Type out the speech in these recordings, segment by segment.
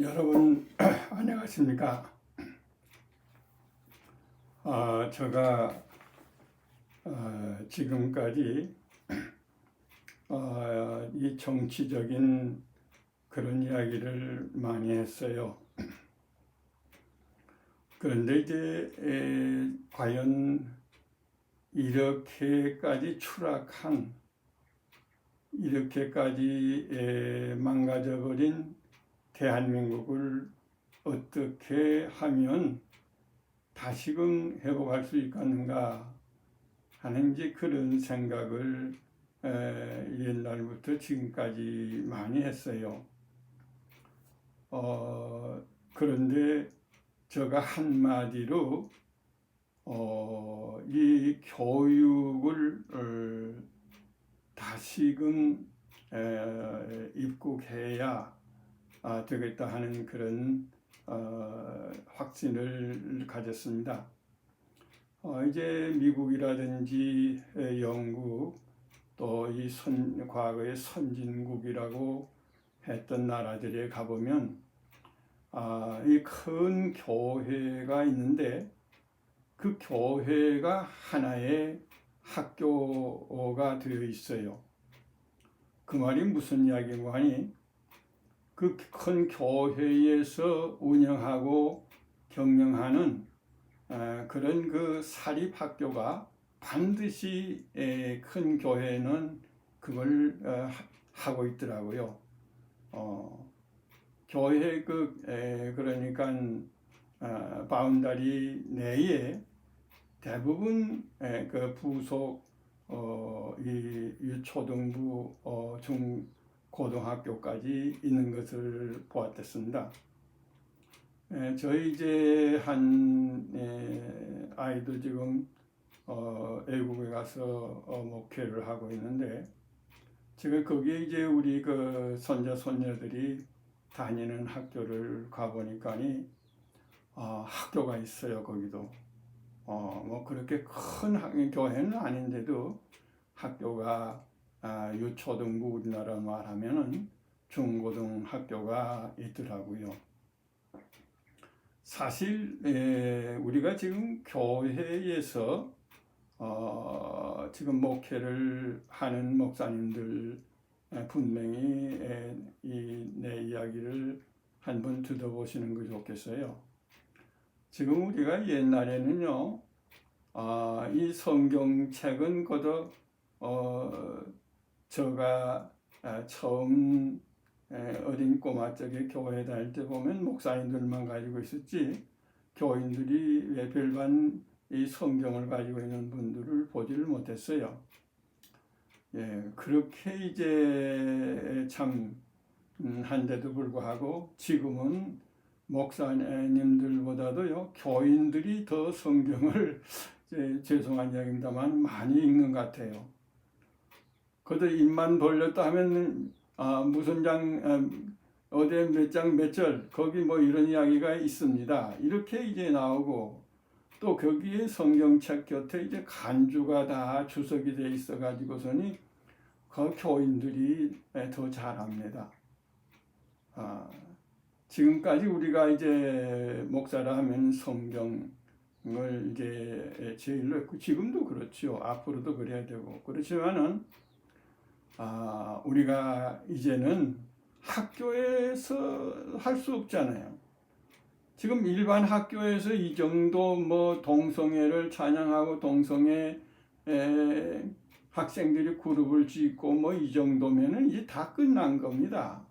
여러분 안녕하십니까? 아, 제가 어, 지금까지 어, 이 정치적인 그런 이야기를 많이 했어요. 그런데 이제 에, 과연 이렇게까지 추락한 이렇게까지 에, 망가져버린 대한민국을 어떻게 하면 다시금 회복할 수 있겠는가 하는 이제 그런 생각을 에, 옛날부터 지금까지 많이 했어요. 어, 그런데 제가 한마디로 어, 이 교육을 어, 다시금 에, 입국해야 아, 되겠다 하는 그런 어, 확신을 가졌습니다. 어, 이제 미국이라든지 에, 영국 또이 선, 과거의 선진국이라고 했던 나라들에 가보면 아, 이 큰 교회가 있는데 그 교회가 하나의 학교가 되어 있어요. 그 말이 무슨 이야기고 하니 그 큰 교회에서 운영하고 경영하는 아, 그런 그 사립 학교가 반드시 에, 큰 교회는 그걸 어, 하- 하고 있더라고요. 어, 교회 그 에, 그러니까 어, 바운다리 내에 대부분 에, 그 부속 어, 이 유초등부 어, 중 고등학교까지 있는 것을 보았습니다. 에, 저희 이제 한 에, 아이도 지금 어, 외국에 가서 어, 목회를 하고 있는데 지금 거기에 이제 우리 그 손자 손녀들이 다니는 학교를 가보니까니 아, 학교가 있어요 거기도 어, 뭐 그렇게 큰 학, 교회는 아닌데도 학교가 아, 유초등부 우리나라 말하면은 중고등 학교가 있더라고요. 사실 에, 우리가 지금 교회에서 어, 지금 목회를 하는 목사님들 에, 분명히 에, 이 내 이야기를 한번 들어보시는 게 좋겠어요. 지금 우리가 옛날에는요, 아, 이 성경책은 그저 어, 제가 아, 처음 에, 어린 꼬마 쪽에 교회 다닐 때 보면 목사님들만 가지고 있었지 교인들이 왜 별반 이 성경을 가지고 있는 분들을 보지를 못했어요. 예, 그렇게 이제 참 음, 한데도 불구하고 지금은 목사님들보다도요 교인들이 더 성경을 죄송한 이야기입니다만 많이 읽는 것 같아요. 그래도 입만 벌렸다 하면 아, 무슨 장 아, 어디에 몇 장 몇 절 거기 뭐 이런 이야기가 있습니다. 이렇게 이제 나오고 또 거기에 성경책 곁에 이제 간주가 다 주석이 돼 있어 가지고서니 그 교인들이 더 잘합니다. 아, 지금까지 우리가 이제 목사라 하면 성경을 이제 제일로 했고 지금도 그렇죠. 앞으로도 그래야 되고 그렇지만은 아, 우리가 이제는 학교에서 할 수 없잖아요. 지금 일반 학교에서 이 정도 뭐 동성애를 찬양하고 동성애 에, 학생들이 그룹을 짓고 뭐 이 정도면은 이제 다 끝난 겁니다.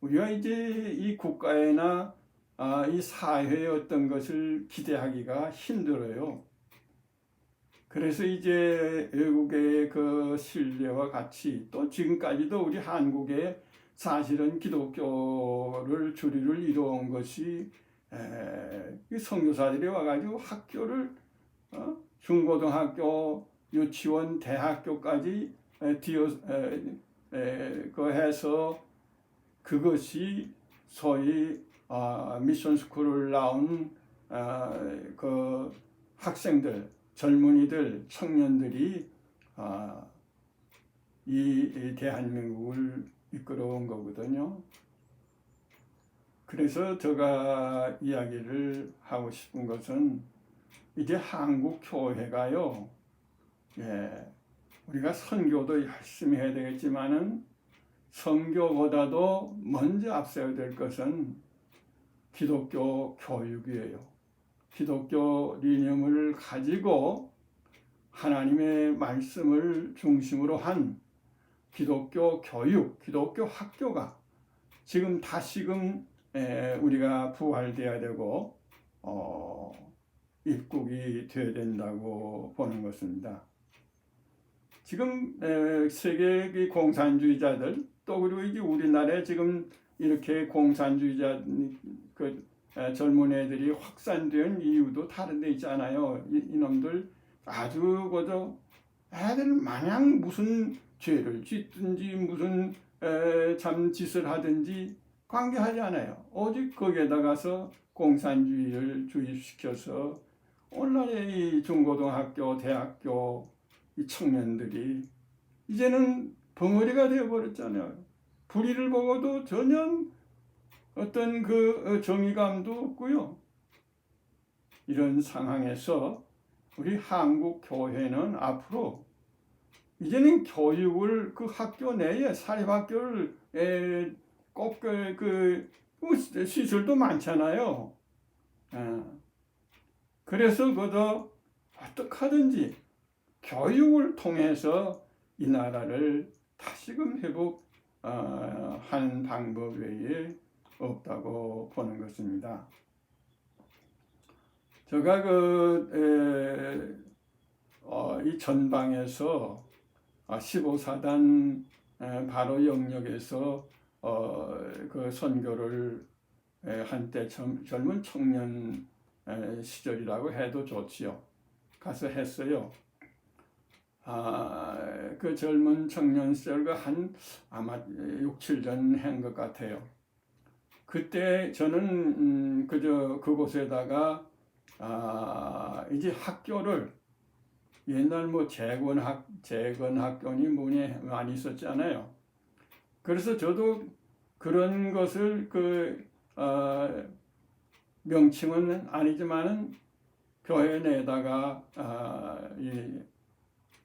우리가 이제 이 국가에나 아, 이 사회의 어떤 것을 기대하기가 힘들어요. 그래서 이제 외국의 그 신뢰와 같이 또 지금까지도 우리 한국에 사실은 기독교를 주류를 이루어온 것이 에, 이 선교사들이 와가지고 학교를 어? 중고등학교, 유치원, 대학교까지 에, 뒤어 에, 에, 그 해서 그것이 소위 아, 미션 스쿨을 나온 아, 그 학생들, 젊은이들, 청년들이 아, 이, 이 대한민국을 이끌어온 거거든요. 그래서 제가 이야기를 하고 싶은 것은 이제 한국 교회가요. 예. 우리가 선교도 열심히 해야 되겠지만은 선교보다도 먼저 앞세워야 될 것은 기독교 교육이에요. 기독교 리념을 가지고 하나님의 말씀을 중심으로 한 기독교 교육, 기독교 학교가 지금 다시금 에, 우리가 부활돼야 되고 어, 입국이 되어야 된다고 보는 것입니다. 지금 에, 세계 공산주의자들 또 그리고 이제 우리나라에 지금 이렇게 공산주의자 그 에, 젊은 애들이 확산된 이유도 다른 데 있잖아요. 이, 이놈들 아주 그저 애들 마냥 무슨 죄를 짓든지 무슨 에, 참 짓을 하든지 관계하지 않아요. 오직 거기에다가서 공산주의를 주입시켜서 오늘날의 이 중고등학교, 대학교 이 청년들이 이제는 벙어리가 되어버렸잖아요. 불의를 보고도 전혀 어떤 그 정의감도 없고요. 이런 상황에서 우리 한국 교회는 앞으로 이제는 교육을 그 학교 내에 사립학교를 에, 꼭그 시설도 많잖아요. 예. 그래서 그도 어떻게 하든지 교육을 통해서 이 나라를 다시금 회복하는 방법 외에 없다고 보는 것입니다. 제가 그, 에, 어, 이 전방에서 15사단 바로 영역에서 어, 그 선교를 에, 한때 젊, 젊은 청년 에, 시절이라고 해도 좋지요. 가서 했어요. 아, 그 젊은 청년 시절과 한 아마 6, 7년 한 것 같아요. 그때 저는 음, 그저 그곳에다가 아, 이제 학교를 옛날 뭐 재건학 재건학교니 뭐니 많이 있었잖아요. 그래서 저도 그런 것을 그 어, 명칭은 아니지만은 교회 내에다가 어, 이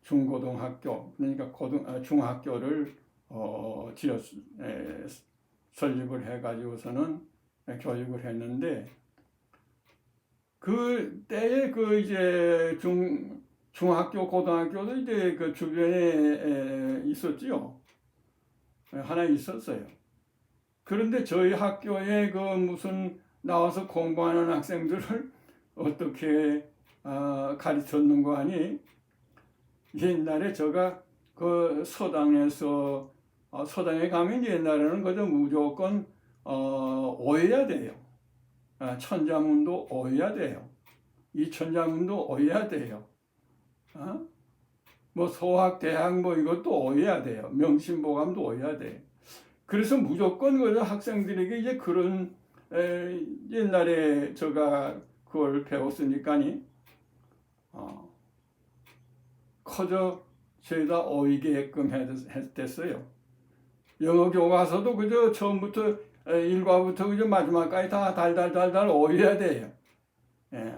중고등학교 그러니까 고등 아, 중학교를 어, 지었 에, 설립을 해가지고서는 교육을 했는데 그 때에 그 이제 중 중학교 고등학교도 이제 그 주변에 있었지요. 하나 있었어요. 그런데 저희 학교에 그 무슨 나와서 공부하는 학생들을 어떻게 어, 가르쳤는고 하니 옛날에 제가 그 서당에서 어, 서당에 가면 옛날에는 그저 무조건 어, 오해야 돼요. 아, 천자문도 오해야 돼요. 이 천자문도 오해야 돼요. 어? 뭐 소학, 대학 뭐 이것도 오해야 돼요. 명심보감도 오해야 돼. 그래서 무조건 그 학생들에게 이제 그런 에, 옛날에 제가 그걸 배웠으니까니 어, 커져 죄다 오이게끔 했댔어요. 영어 교과서도 그저 처음부터 일과부터 그저 마지막까지 다 달달달달 오해야 돼요. 예.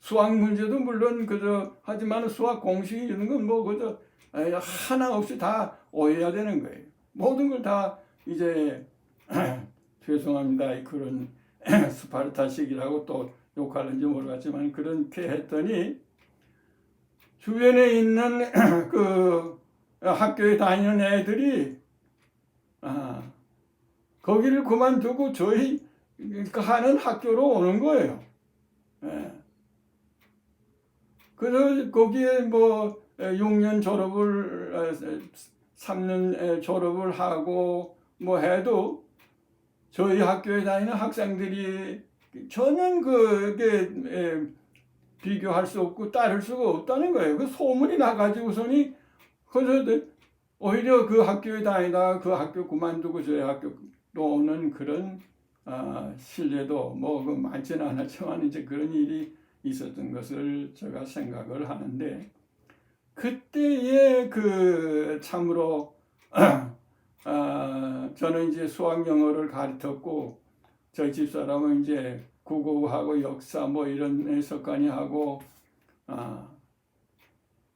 수학 문제도 물론 그저 하지만 수학 공식이 이런 건 뭐 그저 하나 없이 다 오해야 되는 거예요. 모든 걸 다 이제 죄송합니다 그런 스파르타식이라고 또 욕하는지 모르겠지만 그렇게 했더니 주변에 있는 그 학교에 다니는 애들이 아, 거기를 그만두고 저희 하는 학교로 오는 거예요. 예. 그래서 거기에 뭐 6년 졸업을 3년 졸업을 하고 뭐 해도 저희 학교에 다니는 학생들이 전혀 그게 비교할 수 없고 따를 수가 없다는 거예요. 그 소문이 나가지고서니 그래서 오히려 그 학교에 다니다 그 학교 그만두고 저희 학교로 오는 그런 아, 신뢰도 뭐그 많지는 않았지만 이제 그런 일이 있었던 것을 제가 생각을 하는데 그때의 그 참으로 아, 저는 이제 수학 영어를 가르쳤고 저희 집사람은 이제 국어하고 역사 뭐 이런 석관이 하고 아,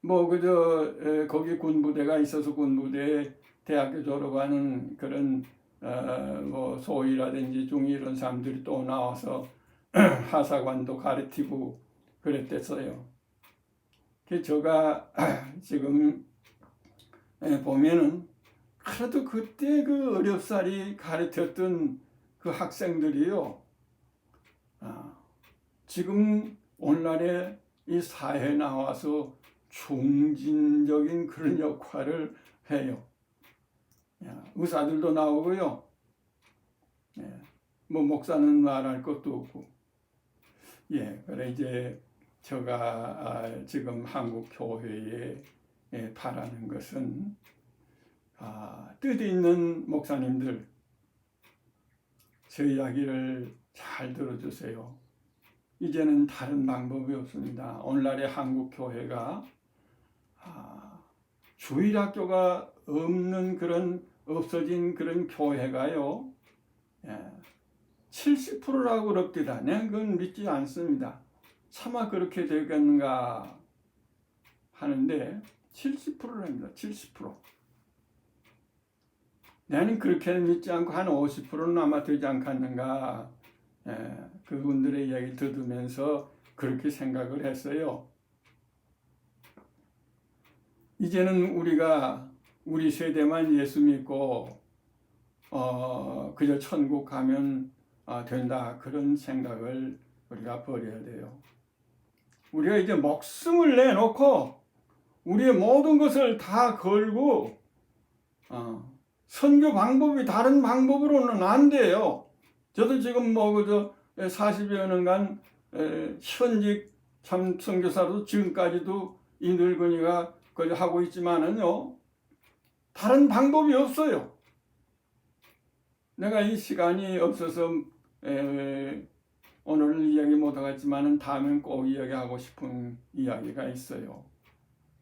뭐 그저 에, 거기 군부대가 있어서 군부대에 대학교 졸업하는 그런 어, 뭐 소위라든지 중위 이런 사람들이 또 나와서 하사관도 가르치고 그랬댔어요. 그 제가 지금 에, 보면은 그래도 그때 그 어렵사리 가르쳤던 그 학생들이요. 아, 지금 오늘날에 이 사회에 나와서 중진적인 그런 역할을 해요. 야, 의사들도 나오고요. 예, 뭐 목사는 말할 것도 없고. 예, 그래 이제 제가 아, 지금 한국 교회에 예, 바라는 것은 아, 뜻 있는 목사님들 제 이야기를 잘 들어주세요. 이제는 다른 방법이 없습니다. 오늘날의 한국 교회가 아, 주일 학교가 없는 그런 없어진 그런 교회가요. 예, 70%라고 그럽니다. 내 그건 믿지 않습니다. 차마 그렇게 되겠는가 하는데 70%랍니다. 70%. 나는 그렇게는 믿지 않고 한 50%는 아마 되지 않겠는가. 예, 그분들의 이야기를 들으면서 그렇게 생각을 했어요. 이제는 우리가 우리 세대만 예수 믿고 어, 그저 천국 가면 아, 된다 그런 생각을 우리가 버려야 돼요. 우리가 이제 목숨을 내놓고 우리의 모든 것을 다 걸고 어, 선교 방법이 다른 방법으로는 안 돼요. 저도 지금 뭐 그저 40여 년간 에, 현직 참 선교사로 지금까지도 이 늙은이가 그저 하고 있지만은요. 다른 방법이 없어요. 내가 이 시간이 없어서 에, 오늘 이야기 못 하겠지만은 다음엔 꼭 이야기하고 싶은 이야기가 있어요.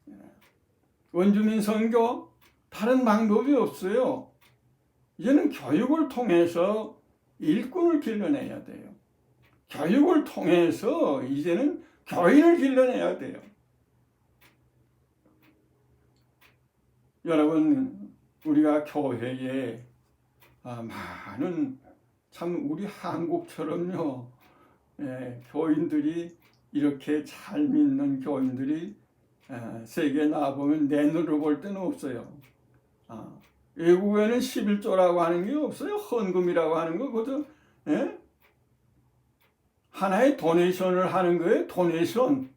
예. 원주민 선교 다른 방법이 없어요. 이제는 교육을 통해서 일꾼을 길러내야 돼요. 교육을 통해서 이제는 교인을 길러내야 돼요. 여러분, 우리가 교회에 아, 많은 참 우리 한국처럼요, 예, 교인들이 이렇게 잘 믿는 교인들이 예, 세계에 나와보면 내 눈으로 볼 때는 없어요. 아, 외국에는 11조라고 하는 게 없어요. 헌금이라고 하는 거, 그것도, 예? 하나의 도네이션을 하는 거예요. 도네이션.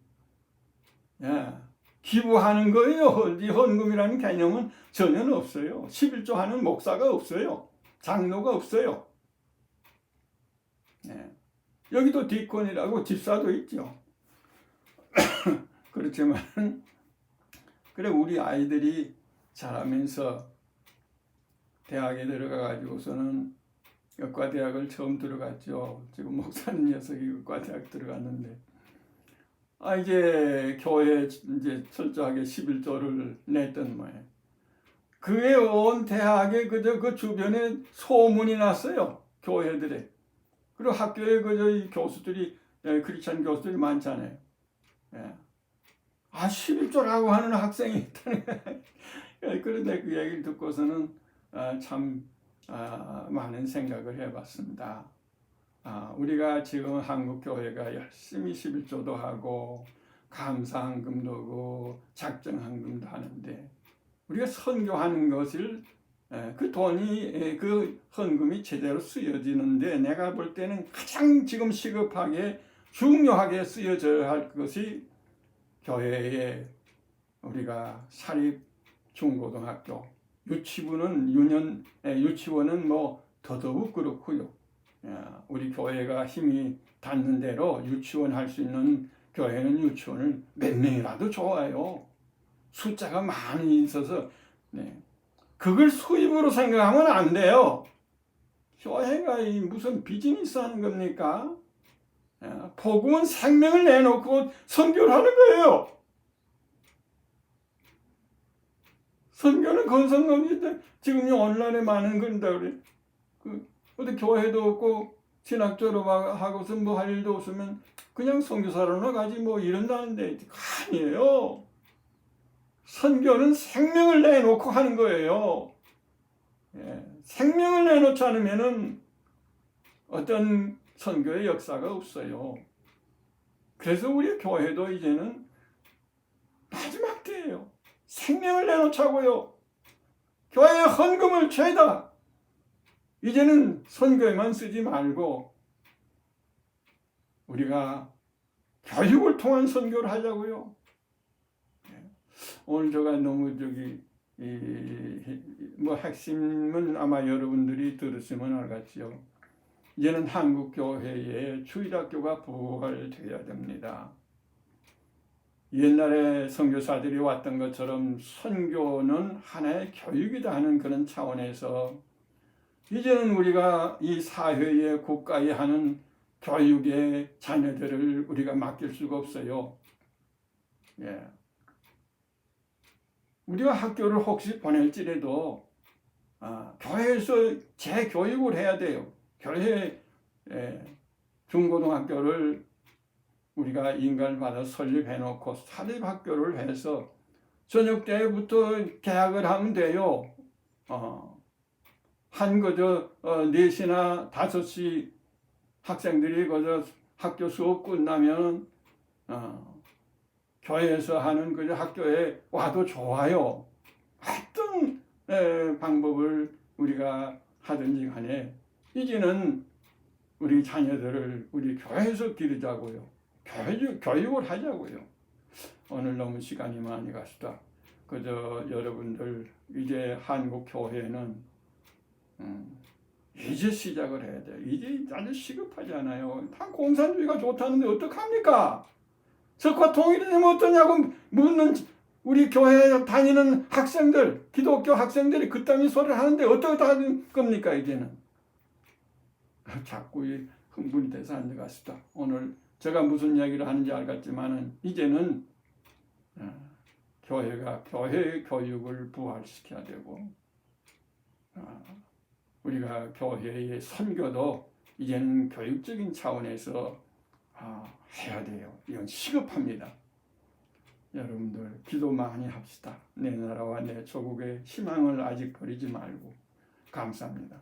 예. 기부하는 거예요. 이 헌금이라는 개념은 전혀 없어요. 11조 하는 목사가 없어요. 장로가 없어요. 예. 여기도 디콘이라고 집사도 있죠. 그렇지만, 그래, 우리 아이들이 자라면서 대학에 들어가 가지고서는 의과대학을 처음 들어갔죠. 지금 목사님 녀석이 의과대학 들어갔는데. 아, 이제 교회 이제 철저하게 11조를 냈던 모양. 그에 온 대학에 그저 그 주변에 소문이 났어요. 교회들에. 그리고 학교에 그저 이 교수들이 예, 크리스찬 교수들이 많잖아요. 예. 아 11조라고 하는 학생이 있다네. 예, 그런데 그 얘기를 듣고서는 아, 참 아, 많은 생각을 해봤습니다. 아, 우리가 지금 한국 교회가 열심히 11조도 하고 감사한금도 하고 작정한금도 하는데 우리가 선교하는 것을 에, 그 돈이 에, 그 헌금이 제대로 쓰여지는데 내가 볼 때는 가장 지금 시급하게 중요하게 쓰여져야 할 것이 교회에 우리가 사립 중고등학교 유치부는 유년 에, 유치원은 뭐 더더욱 그렇고요. 야, 우리 교회가 힘이 닿는 대로 유치원 할 수 있는 교회는 유치원을 몇 명이라도 좋아요. 숫자가 많이 있어서 네. 그걸 수입으로 생각하면 안 돼요. 교회가 이 무슨 비즈니스 하는 겁니까? 야, 복음은 생명을 내놓고 선교를 하는 거예요. 선교는 건성건인데 지금 온라인에 많은 건다 그래. 그 어디 교회도 없고 신학 졸업하고서 뭐 할 일도 없으면 그냥 선교사로나 가지 뭐 이런다는데 아니에요. 선교는 생명을 내놓고 하는 거예요. 예, 생명을 내놓지 않으면은 어떤 선교의 역사가 없어요. 그래서 우리 교회도 이제는 마지막 때예요. 생명을 내놓자고요. 교회의 헌금을 죄다. 이제는 선교에만 쓰지 말고 우리가 교육을 통한 선교를 하자고요. 예. 오늘 제가 너무 저기 이뭐 핵심은 아마 여러분들이 들으시면 알겠지요. 이제는 한국 교회에 주일학교가 부활되어야 됩니다. 옛날에 선교사들이 왔던 것처럼 선교는 하나의 교육이다 하는 그런 차원에서 이제는 우리가 이 사회에 국가에 하는 교육의 자녀들을 우리가 맡길 수가 없어요. 예. 우리가 학교를 혹시 보낼지라도 아, 교회에서 재교육을 해야 돼요. 교회 예, 중고등학교를 우리가 인간을 받아 설립해 놓고 사립학교를 해서 저녁 때부터 개학을 하면 돼요. 어, 한 그저 어, 4시나 5시 학생들이 그저 학교 수업 끝나면 어, 교회에서 하는 그저 학교에 와도 좋아요. 어떤 에, 방법을 우리가 하든지 간에 이제는 우리 자녀들을 우리 교회에서 기르자고요. 교육, 교육을 하자고요. 오늘 너무 시간이 많이 갔다. 그저 여러분들 이제 한국 교회는 음, 이제 시작을 해야 돼. 이제 아주 시급하잖아요. 다 공산주의가 좋다는데 어떡합니까? 적과 통일이 되면 어떠냐고 묻는 우리 교회 다니는 학생들, 기독교 학생들이 그따위 소리를 하는데 어떻게 하는 겁니까, 이제는? 자꾸 이 흥분이 돼서 안 들어갔습니다. 오늘 제가 무슨 이야기를 하는지 알겠지만은 이제는 어, 교회가 교회 교육을 부활시켜야 되고 어, 우리가 교회의 선교도 이제는 교육적인 차원에서 아, 해야 돼요. 이건 시급합니다. 여러분들 기도 많이 합시다. 내 나라와 내 조국의 희망을 아직 버리지 말고 감사합니다.